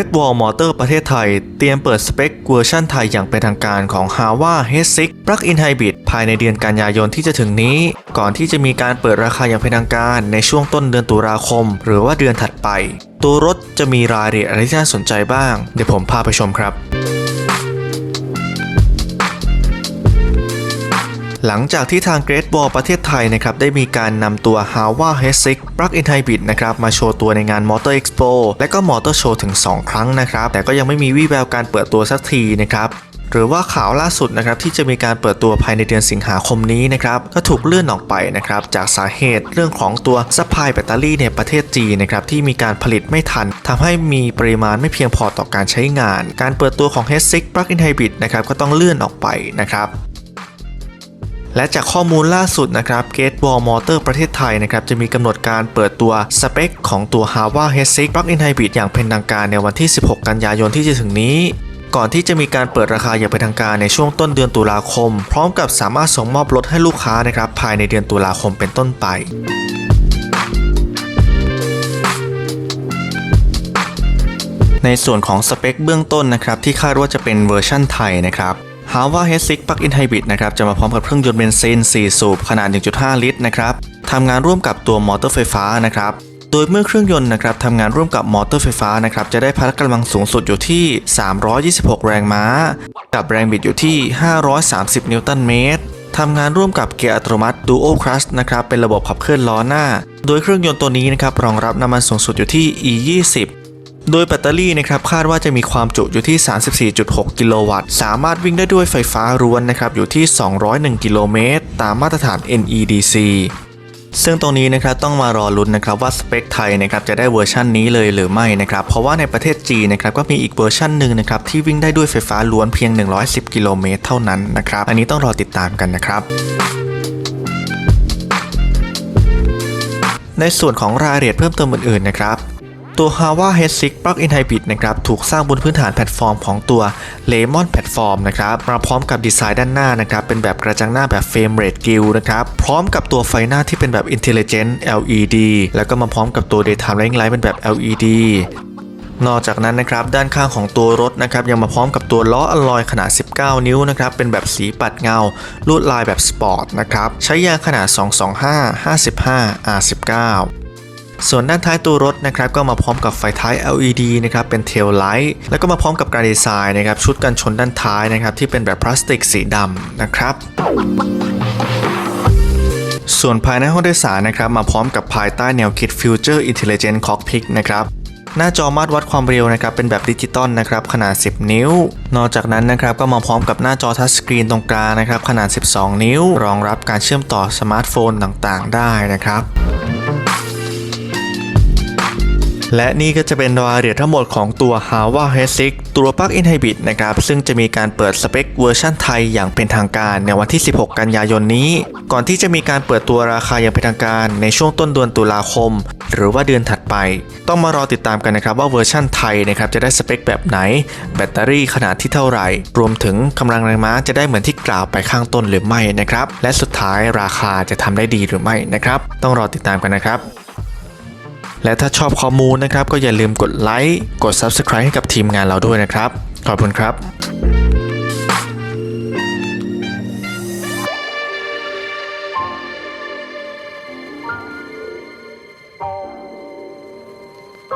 Great Wall Motor ประเทศไทย เตรียมเปิดสเปคเวอร์ชันไทยอย่างเป็นทางการของ h a w a H6 Plug-in Hybrid ภายในเดือนกันยายนที่จะถึงนี้ ก่อนที่จะมีการเปิดราคาอย่างเป็นทางการในช่วงต้นเดือนตุลาคม หรือว่าเดือนถัดไป ตัวรถจะมีรายละเอียดอะไรที่น่าสนใจบ้าง เดี๋ยวผมพาไปชมครับ หลังจากที่ทาง Great Wall ประเทศไทยนะครับได้มีการนำตัว h a w a H6 Plug-in Hybrid นะครับมาโชว์ตัวในงาน Motor Expo และก็ Motor Show ถึง 2 ครั้งนะครับแต่ก็ยังไม่มีวี่แววการเปิดตัวสักทีนะครับหรือว่าข่าวล่าสุดนะครับที่จะมีการเปิดตัวภายในเดือนสิงหาคมนี้นะครับก็ถูกเลื่อนออกไปนะครับจากสาเหตุเรื่องของตัวซัพพลายแบตเตอรี่ในประเทศจีนนะครับที่มีการผลิตไม่ทันทำให้มีปริมาณไม่เพียงพอต่อการใช้งาน การเปิดตัวของ H6 Plug-in Hybrid นะครับก็ต้องเลื่อนออกไปนะครับ และจากข้อมูลล่าสุดนะครับ Gate Wall Motor ประเทศไทยนะครับจะมีกำหนดการเปิดตัวสเปคของตัว h a w a H6 Plug-in Hybrid อย่างเป็นทางการในวันที่ 16 กันยายนที่จะถึงนี้ ก่อนที่จะมีการเปิดราคาอย่างเป็นทางการในช่วงต้นเดือนตุลาคม พร้อมกับสามารถส่งมอบรถให้ลูกค้านะครับภายในเดือนตุลาคมเป็นต้นไปในส่วนของสเปคเบื้องต้นนะครับที่คาดว่าจะเป็นเวอร์ชั่นไทยนะครับ h a w a H6 Plug-in Hybrid นะครับจะมาพร้อมกับเครื่องยนต์เบนซิน 4 สูบ ขนาด 1.5 ลิตรนะครับทำงานร่วมกับตัวมอเตอร์ไฟฟ้านะครับโดยเมื่อเครื่องยนต์นะครับทำงานร่วมกับมอเตอร์ไฟฟ้านะครับจะได้พละกำลังสูงสุดอยู่ที่ 326 แรงม้า กับแรงบิดอยู่ที่ 530 นิวตันเมตรทำงานร่วมกับเกียร์อัตโนมัติ Dual Clutch นะครับเป็นระบบขับเคลื่อนล้อหน้า โดยเครื่องยนต์ตัวนี้นะครับรองรับน้ำมันสูงสุดอยู่ที่ E20 โดยแบตเตอรี่นะครับคาดว่าจะมีความจุอยู่ที่ 34.6 กิโลวัตต์ สามารถวิ่งได้ด้วยไฟฟ้าร้วนนะครับอยู่ที่ 201 กิโลเมตร ตามมาตรฐาน NEDC ซึ่งตรงนี้นะครับต้องมารอลุ้นนะครับว่าสเปคไทยนะครับจะได้เวอร์ชันนี้เลยหรือไม่นะครับเพราะว่าในประเทศจีนนะครับก็มีอีกเวอร์ชันหนึ่งนะครับที่วิ่งได้ด้วยไฟฟ้าล้วนเพียง 110 กิโลเมตรเท่านั้นนะครับอันนี้ต้องรอติดตามกันนะครับในส่วนของรายละเอียดเพิ่มเติมอื่นๆนะครับ ตัว h a w a H6 Plug-in Hybrid นะครับถูกสร้างบนพื้นฐานแพลตฟอร์มของตัว Lemon Platform นะครับมาพร้อมกับดีไซน์ด้านหน้านะครับเป็นแบบกระจังหน้าแบบ Frame Rate Grille นะครับพร้อมกับตัวไฟหน้าที่เป็นแบบ Intelligent LED แล้วก็มาพร้อมกับตัว Daytime Running Light เป็นแบบ LED นอกจากนั้นนะครับด้านข้างของตัวรถนะครับยังมาพร้อมกับตัวล้ออลลอยขนาด 19 นิ้วนะครับเป็นแบบสีปัดเงา ลวดลายแบบสปอร์ตนะครับใช้ยางขนาด 225 55 R19 ส่วนด้านท้ายตัวรถนะครับก็มาพร้อมกับไฟท้าย LED นะครับเป็นเทลไลท์แล้วก็มาพร้อมกับการดีไซน์นะครับชุดกันชนด้านท้ายนะครับที่เป็นแบบพลาสติกสีดำนะครับส่วนภายในห้องโดยสารนะครับมาพร้อมกับภายใต้แนวคิด Future Intelligent Cockpit นะครับหน้าจอมาตรวัดความเร็วนะครับเป็นแบบดิจิตอลนะครับขนาด 10 นิ้ว นอกจากนั้นนะครับก็มาพร้อมกับหน้าจอทัชสกรีนตรงกลางนะครับขนาด 12 นิ้ว รองรับการเชื่อมต่อสมาร์ทโฟนต่างๆ ได้นะครับ และนี่ก็จะเป็นรายละเอียดทั้งหมดของตัว h a w a H6 ตัว Plug-in Hybrid นะครับ ซึ่งจะมีการเปิดสเปคเวอร์ชันไทยอย่างเป็นทางการในวันที่ 16 กันยายนนี้ ก่อนที่จะมีการเปิดตัวราคาอย่างเป็นทางการในช่วงต้นเดือนตุลาคม หรือว่าเดือนถัดไป ต้องมารอติดตามกันนะครับว่าเวอร์ชันไทยนะครับจะได้สเปคแบบไหน แบตเตอรี่ขนาดที่เท่าไหร่ รวมถึงกำลังแรงม้าจะได้เหมือนที่กล่าวไปข้างต้นหรือไม่นะครับและสุดท้ายราคาจะทำได้ดีหรือไม่นะครับต้องรอติดตามกันนะครับ และถ้าชอบข้อมูลนะครับก็อย่าลืมกดไลค์กด Subscribe ให้กับทีมงานเราด้วยนะครับ ขอบคุณครับ